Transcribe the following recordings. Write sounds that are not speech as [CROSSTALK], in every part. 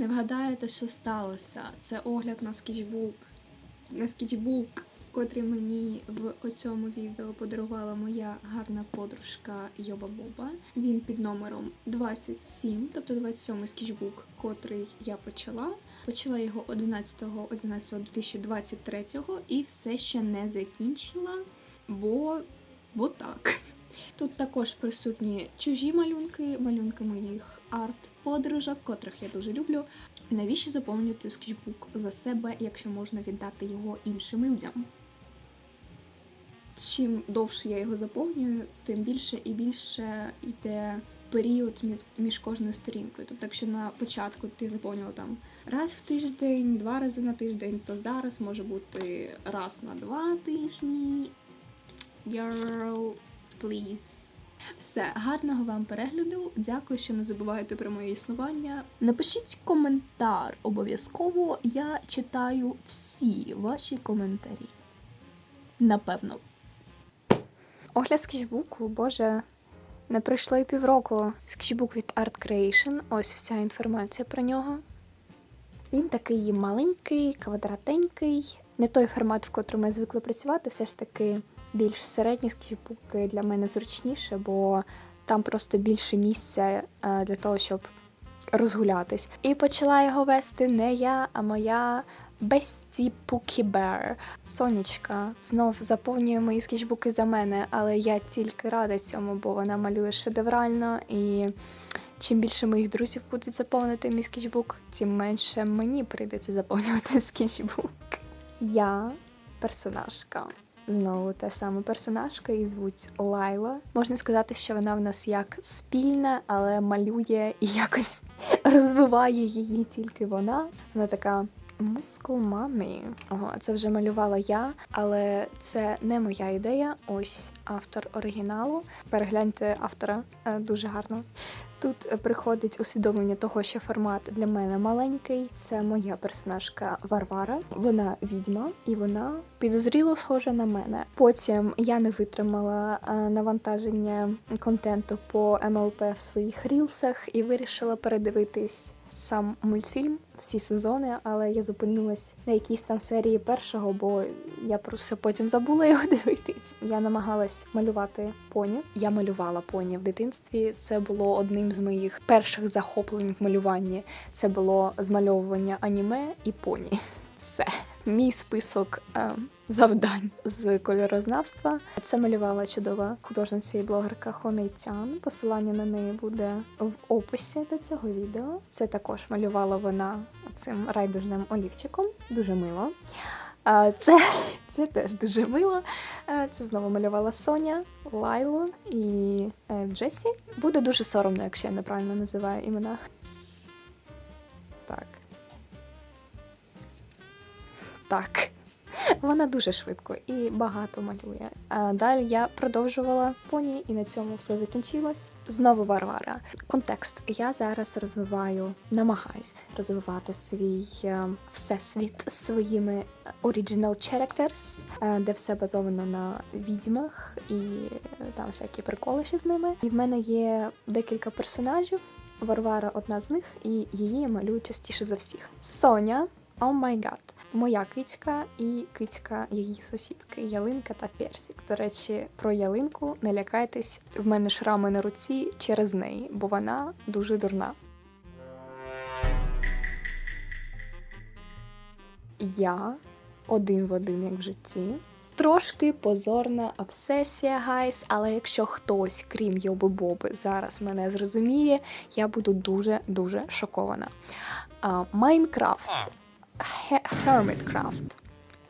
Не вгадаєте, що сталося? Це огляд на скетчбук. На скетчбук, котрий мені в цьому відео подарувала моя гарна подружка Йоба Боба. Він під номером 27, тобто 27 скетчбук, котрий я почала. Почала його 11.11.2023 і все ще не закінчила, бо, бо так. Тут також присутні чужі малюнки, малюнки моїх арт-подружок, котрих я дуже люблю. Навіщо заповнювати скетчбук за себе, якщо можна віддати його іншим людям? Чим довше я його заповнюю, тим більше і більше йде період між, кожною сторінкою. Тобто, якщо на початку ти заповнювала там раз в тиждень, два рази на тиждень, то зараз може бути раз на два тижні. Girl, please. Все, гарного вам перегляду. Дякую, що не забуваєте про моє існування. Напишіть коментар обов'язково. Я читаю всі ваші коментарі. Напевно. Огляд скетчбуку, боже, не пройшло і півроку. Скетчбук від Art Creation. Ось вся інформація про нього. Він такий маленький, квадратенький. Не той формат, в котрому я звикла працювати, все ж таки більш середні скетчбуки для мене зручніше, бо там просто більше місця е, для того, щоб розгулятись. І почала його вести не я, а моя Бесті Пукі Бер. Сонечка знов заповнює мої скетчбуки за мене, але я тільки рада цьому, бо вона малює шедеврально і. Чим більше моїх друзів будуть заповнити мій скетчбук, тим менше мені прийдеться заповнювати [LAUGHS] скетчбук. Я персонажка. Знову та сама персонажка, її звуть Лайла. Можна сказати, що вона в нас як спільна, але малює і якось [LAUGHS] розвиває її тільки вона. Вона така мускулмани. Ого, це вже малювала я, але це не моя ідея. Ось автор оригіналу. Перегляньте автора е, дуже гарно. Тут приходить усвідомлення того, що формат для мене маленький. Це моя персонажка Варвара. Вона відьма, і вона підозріло схожа на мене. Потім я не витримала е, навантаження контенту по МЛП в своїх рілсах і вирішила передивитись. Сам мультфільм всі сезони, але я зупинилась на якійсь там серії першого, бо я просто потім забула його [LAUGHS] дивитись. Я намагалась малювати поні. Я малювала поні в дитинстві. Це було одним з моїх перших захоплень в малюванні. Це було змальовування аніме і поні. [LAUGHS] Все. Мій список е, завдань з кольорознавства. Це малювала чудова художниця і блогерка Хонейцян. Посилання на неї буде в описі до цього відео. Це також малювала вона цим райдужним олівчиком. Дуже мило. Це, [LAUGHS] це теж дуже мило. Це знову малювала Соня, Лайло і е, Джесі. Буде дуже соромно, якщо я неправильно називаю імена. Так. Так. Вона дуже швидко і багато малює. А далі я продовжувала поні, і на цьому все закінчилось. Знову Варвара. Контекст. Я зараз розвиваю, намагаюсь розвивати свій е, всесвіт своїми original characters, е, де все базовано на відьмах і е, там всякі приколи ще з ними. І в мене є декілька персонажів. Варвара одна з них, і її малюю частіше за всіх. Соня. О май гад, моя кицька і кицька її сусідки, ялинка та персик. До речі, про ялинку не лякайтесь, в мене шрами на руці через неї, бо вона дуже дурна. Я один в один, як в житті. Трошки позорна обсесія, гайс, але якщо хтось, крім Йоби Боби, зараз мене зрозуміє, я буду дуже-дуже шокована. Майнкрафт. Hermitcraft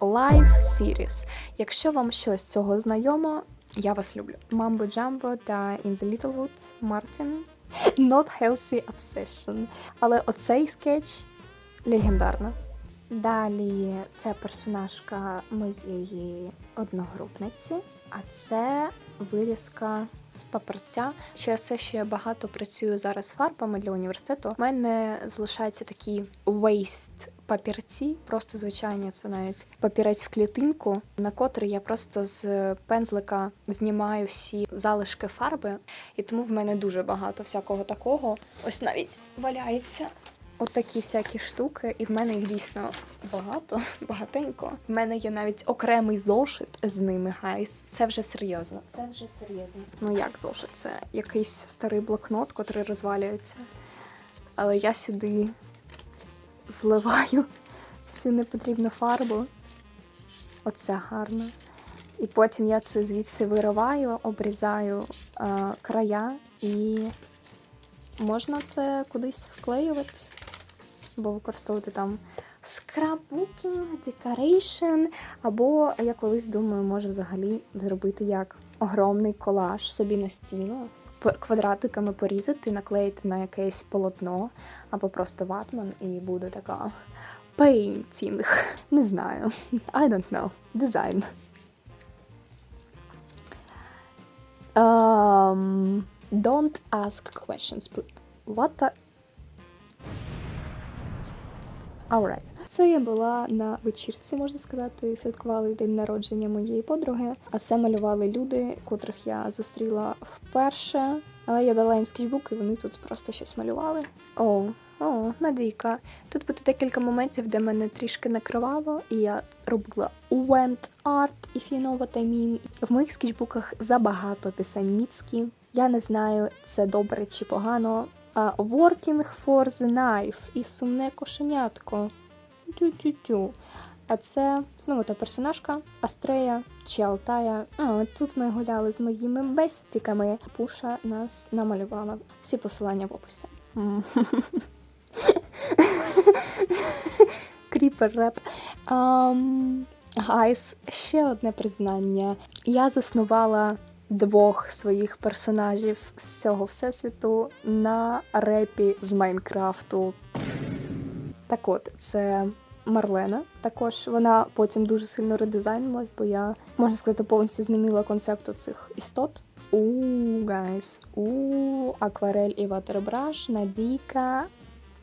Live Series. Якщо вам щось з цього знайомо, я вас люблю. Mambo Jumbo та In the Little Woods Martin. Not Healthy Obsession. Але оцей скетч легендарно. Далі це персонажка моєї одногрупниці, а це вирізка з папірця. Через те, що я багато працюю зараз фарбами для університету, у мене залишаються такі waste папірці, просто звичайні, це навіть папірець в клітинку, на котрий я просто з пензлика знімаю всі залишки фарби, і тому в мене дуже багато всякого такого. Ось навіть валяється отакі всякі штуки, і в мене їх дійсно багато, [LAUGHS] багатенько. В мене є навіть окремий зошит з ними, гайс. Це вже серйозно. Це вже серйозно. Ну як зошит? Це якийсь старий блокнот, котрий розвалюється. Але я сюди зливаю всю непотрібну фарбу. Оце гарно. І потім я це звідси вириваю, обрізаю е, края і можна це кудись вклеювати, або використовувати там scrapbooking, decoration, або я колись думаю, можу взагалі зробити як огромний колаж собі на стіну, квадратиками порізати, наклеїти на якесь полотно, або просто ватман, і буде така painting. Не знаю. I don't know. Дизайн. Um, don't ask questions. please. What the... Alright. Це я була на вечірці, можна сказати, святкували день народження моєї подруги, а це малювали люди, котрих я зустріла вперше. Але я дала їм скетчбук, і вони тут просто щось малювали. О, о, Надійка. Тут буде декілька моментів, де мене трішки накривало, і я робила went art, if you know what I mean. В моїх скетчбуках забагато пісень Міцкі. Я не знаю, це добре чи погано. А working for the knife і сумне кошенятко. Тю-тю-тю. А це знову та персонажка Астрея чи Алтая. А тут ми гуляли з моїми бестіками. Пуша нас намалювала. Всі посилання в описі. [LAUGHS] Кріпер реп. Гайс, ще одне признання. Я заснувала двох своїх персонажів з цього всесвіту на репі з Майнкрафту. Так от, це Марлена. Також вона потім дуже сильно редизайнилась, бо я, можна сказати, повністю змінила концепт цих істот. У гайс, у акварель і ватербраш, Надійка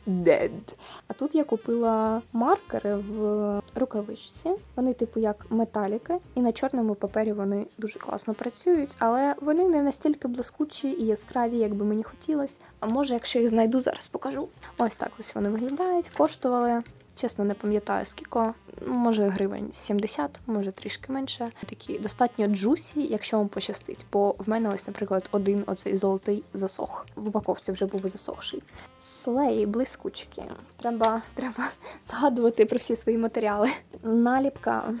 Dead. А тут я купила маркери в рукавичці. Вони, типу, як металіки, і на чорному папері вони дуже класно працюють, але вони не настільки блискучі і яскраві, як би мені хотілося. А може, якщо їх знайду, зараз покажу. Ось так ось вони виглядають. Коштували. Чесно, не пам'ятаю скільки. Може гривень 70, може трішки менше. Такі достатньо джусі, якщо вам пощастить. Бо в мене ось, наприклад, один оцей золотий засох. В упаковці вже був засохший. Слей, блискучки. Треба, треба згадувати про всі свої матеріали. Наліпка,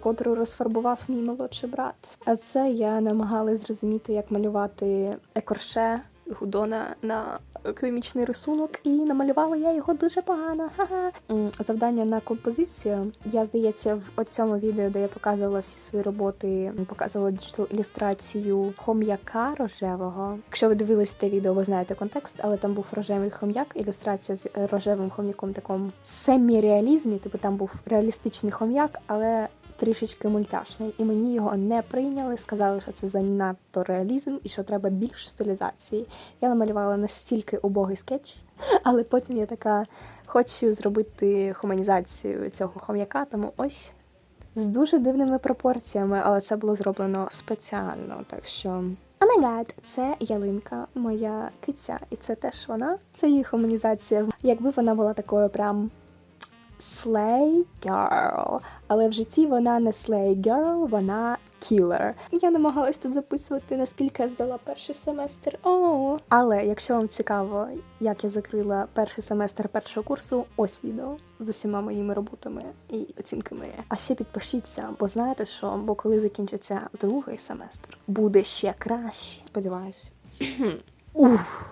котру розфарбував мій молодший брат. А це я намагалась зрозуміти, як малювати екорше Гудона на академічний рисунок, і намалювала я його дуже погано. Ха-ха. Завдання на композицію. Я здається, в цьому відео, де я показувала всі свої роботи, показувала ілюстрацію хом'яка рожевого. Якщо ви дивились те відео, ви знаєте контекст, але там був рожевий хом'як, ілюстрація з рожевим хом'яком, такому семі-реалізмі. Типу там був реалістичний хом'як, але трішечки мультяшний, і мені його не прийняли. Сказали, що це занадто реалізм і що треба більш стилізації. Я намалювала настільки убогий скетч, [LAUGHS] але потім я така хочу зробити хуманізацію цього хом'яка, тому ось. З дуже дивними пропорціями, але це було зроблено спеціально. Так що май гад, це ялинка, моя киця, і це теж вона. Це її хуманізація. Якби вона була такою прям Slay Girl. Але в житті вона не Slay Girl, вона Killer. Я намагалась тут записувати, наскільки я здала перший семестр. О, але якщо вам цікаво, як я закрила перший семестр першого курсу, ось відео з усіма моїми роботами і оцінками. А ще підпишіться, бо знаєте що? Бо коли закінчиться другий семестр, буде ще краще. Сподіваюсь. [CLEARS THROAT] Ух.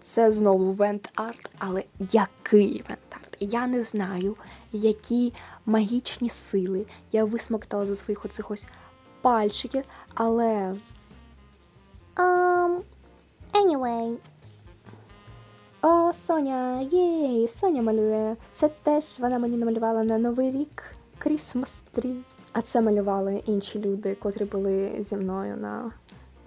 Це знову вент-арт, але який вент-арт? Я не знаю, які магічні сили я висмоктала за своїх оцих ось пальчиків, але. Um, anyway. О, Соня, єй, Соня малює. Це теж вона мені намалювала на Новий рік Christmas Tree. А це малювали інші люди, котрі були зі мною на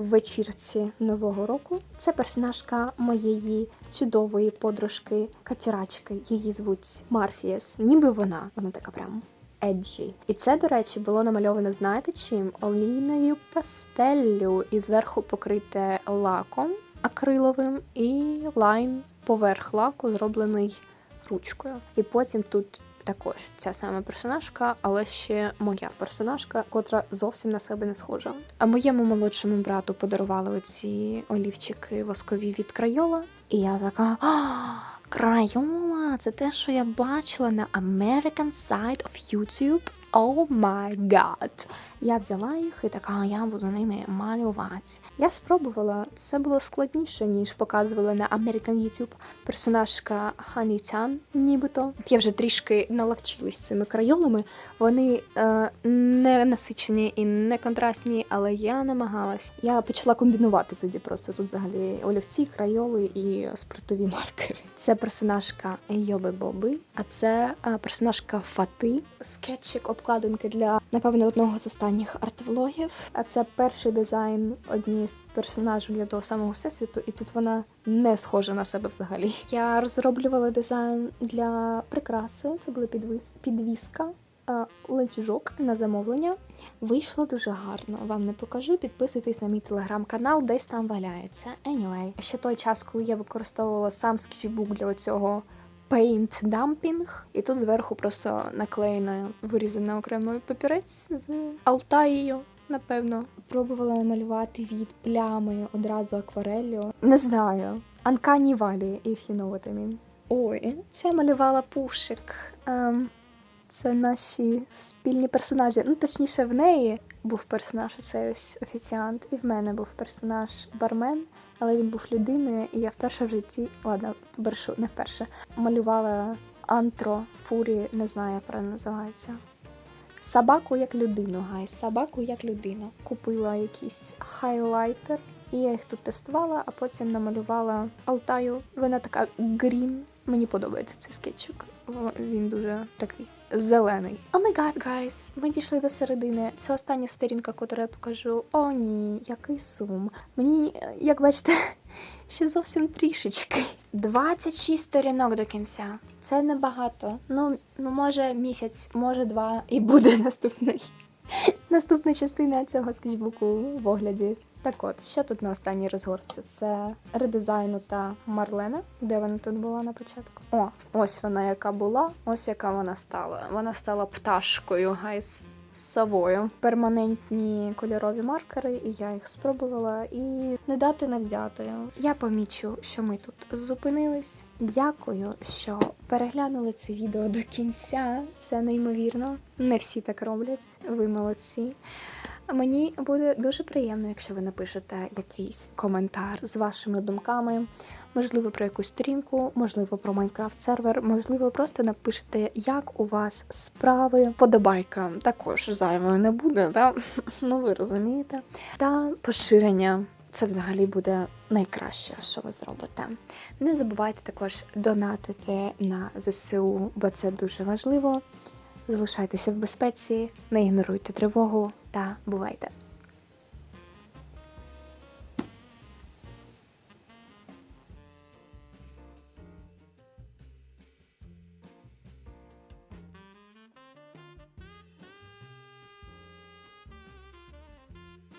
вечірці Нового року. Це персонажка моєї чудової подружки Катюрачки. Її звуть Марфієс. Ніби вона. Вона така прям. Еджі. І це, до речі, було намальовано, знаєте чим? Олійною пастеллю і зверху покрите лаком акриловим, і лайн поверх лаку зроблений ручкою. І потім тут також ця сама персонажка, але ще моя персонажка, котра зовсім на себе не схожа. А моєму молодшому брату подарували оці олівчики воскові від Крайола. І я така. «А, Крайола, це те, що я бачила на American Side of YouTube. О май гад! Я взяла їх і така, я буду ними малювати. Я спробувала, це було складніше, ніж показували на American YouTube. Персонажка Ханітян, нібито. Я вже трішки наловчилась цими крайолами. Вони е, не насичені і не контрастні, але я намагалась. Я почала комбінувати тоді просто тут взагалі олівці, крайоли і спиртові маркери. Це персонажка Йоби Боби, а це е, персонажка Фати. Скетчик обкладинки для напевно одного з останніх арт-влогів. А це перший дизайн однієї з персонажів для того самого всесвіту, і тут вона не схожа на себе взагалі. Я розроблювала дизайн для прикраси. Це була підвіс... підвіска. Ланцюжок на замовлення вийшло дуже гарно. Вам не покажу. Підписуйтесь на мій телеграм-канал, десь там валяється. Anyway, ще той час, коли я використовувала сам скетчбук для цього paint dumping, і тут зверху просто наклеєна вирізана окремий папірець з Алтаєю. Напевно, пробувала намалювати від плями одразу аквареллю. Не знаю. Анкані Валі, if you know what I mean. Ой, це малювала пушик. Ем, це наші спільні персонажі. Ну, точніше, в неї був персонаж цей ось офіціант, і в мене був персонаж бармен, але він був людиною, і я вперше в житті, ладно, брешу, не вперше, малювала антро фурі, не знаю, як правильно називається. Собаку як людину, гай, собаку як людину. Купила якийсь хайлайтер, і я їх тут тестувала, а потім намалювала Алтаю. Вона така грін. Мені подобається цей скетчик. Він дуже такий зелений. О май гад, гайс, ми дійшли до середини. Це остання сторінка, яку я покажу. О, ні, який сум. Мені, як бачите, [LAUGHS] ще зовсім трішечки. 26 сторінок до кінця. Це небагато. Ну, ну може місяць, може два, і буде [LAUGHS] наступний. Наступна частина цього скетчбуку в огляді. Так от, що тут на останній розгорці? Це редизайну та Марлена, де вона тут була на початку. О, ось вона яка була, ось яка вона стала. Вона стала пташкою, гайс. з Совою. Перманентні кольорові маркери, і я їх спробувала і не дати не взяти. Я помічу, що ми тут зупинились. Дякую, що переглянули це відео до кінця. Це неймовірно. Не всі так роблять. Ви молодці. Мені буде дуже приємно, якщо ви напишете якийсь коментар з вашими думками. Можливо, про якусь сторінку, можливо, про Майнкрафт сервер, можливо, просто напишете, як у вас справи. Подобайка також зайвою не буде, да? [LAUGHS] ну ви розумієте. Та поширення. Це взагалі буде найкраще, що ви зробите. Не забувайте також донатити на ЗСУ, бо це дуже важливо. Залишайтеся в безпеці, не ігноруйте тривогу та бувайте!